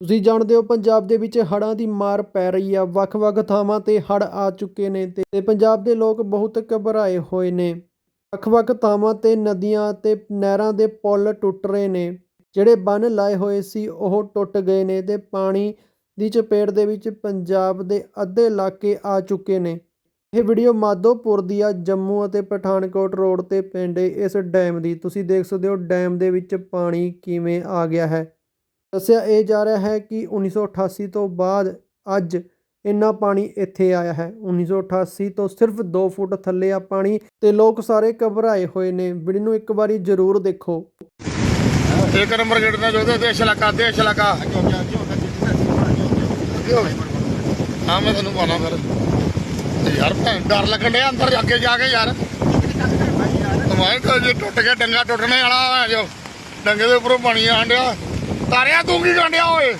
ਤੁਸੀਂ ਜਾਣਦੇ ਹੋ ਪੰਜਾਬ ਦੇ ਵਿੱਚ ਹੜ੍ਹਾਂ ਦੀ ਮਾਰ ਪੈ ਰਹੀ ਆ, ਵੱਖ-ਵੱਖ ਥਾਵਾਂ ਤੇ ਹੜ੍ਹ ਆ ਚੁੱਕੇ ਨੇ ਤੇ ਤੇ ਪੰਜਾਬ ਦੇ ਲੋਕ ਬਹੁਤ ਘਬਰਾਏ ਹੋਏ ਨੇ। ਵੱਖ-ਵੱਖ ਥਾਵਾਂ ਤੇ ਨਦੀਆਂ ਤੇ ਨਹਿਰਾਂ ਦੇ ਪੁਲ ਟੁੱਟ ਰਹੇ ਨੇ, ਜਿਹੜੇ ਬੰਨ ਲਾਏ ਹੋਏ ਸੀ ਉਹ ਟੁੱਟ ਗਏ ਨੇ ਤੇ ਪਾਣੀ ਦੀ ਚਪੇਟ ਦੇ ਵਿੱਚ ਪੰਜਾਬ ਦੇ ਅੱਧੇ ਇਲਾਕੇ ਆ ਚੁੱਕੇ ਨੇ। ਇਹ ਵੀਡੀਓ ਮਾਧੋਪੁਰ ਦੀ ਆ, ਜੰਮੂ ਅਤੇ ਪਠਾਨਕੋਟ ਰੋਡ ਤੇ ਪਿੰਡ ਏ, ਇਸ ਡੈਮ ਦੀ। ਤੁਸੀਂ ਦੇਖ ਸਕਦੇ ਹੋ ਡੈਮ ਦੇ ਵਿੱਚ ਪਾਣੀ ਕਿਵੇਂ ਆ ਗਿਆ ਹੈ। ਦੱਸਿਆ, ਇਹ ਜਾ ਰਿਹਾ ਹੈ ਕਿ 1988 ਤੋਂ ਬਾਅਦ ਅੱਜ ਇੰਨਾ ਪਾਣੀ ਇੱਥੇ ਆਇਆ ਹੈ। 1988 ਤੋਂ ਸਿਰਫ 2 ਫੁੱਟ ਥੱਲੇ ਆ ਪਾਣੀ ਤੇ ਲੋਕ ਸਾਰੇ ਘਬਰਾਏ ਹੋਏ ਨੇ। ਵੀਡੀਓ ਨੂੰ ਇੱਕ ਵਾਰੀ ਜ਼ਰੂਰ ਦੇਖੋ। ਇੱਕ ਨੰਬਰ ਗੇਟ ਦਾ ਜੋ ਦੇਸ਼ ਇਲਾਕਾ ਦੇਸ਼ ਇਲਾਕਾ ਹਾਂ, ਮੈਂ ਤੁਹਾਨੂੰ ਪਾਣਾ ਫਿਰ। ਯਾਰ, ਭੈਣ, ਡਰ ਲੱਗਣ ਡਿਆ ਅੰਦਰ ਅੱਗੇ ਜਾ ਕੇ ਯਾਰ। ਤੁਮਾਰੇ ਕੋਲ ਜੇ ਟੁੱਟ ਗਿਆ, ਡੰਗਾ ਟੁੱਟਣੇ ਵਾਲਾ ਹੈ ਜੋ। ਡੰਗੇ ਦੇ ਉੱਪਰੋਂ ਪਾਣੀ ਆਣ ਡਿਆ। ਤਾਰਿਆ ਤੂੰ ਕੀ ਗੰਡਿਆ ਓਏ?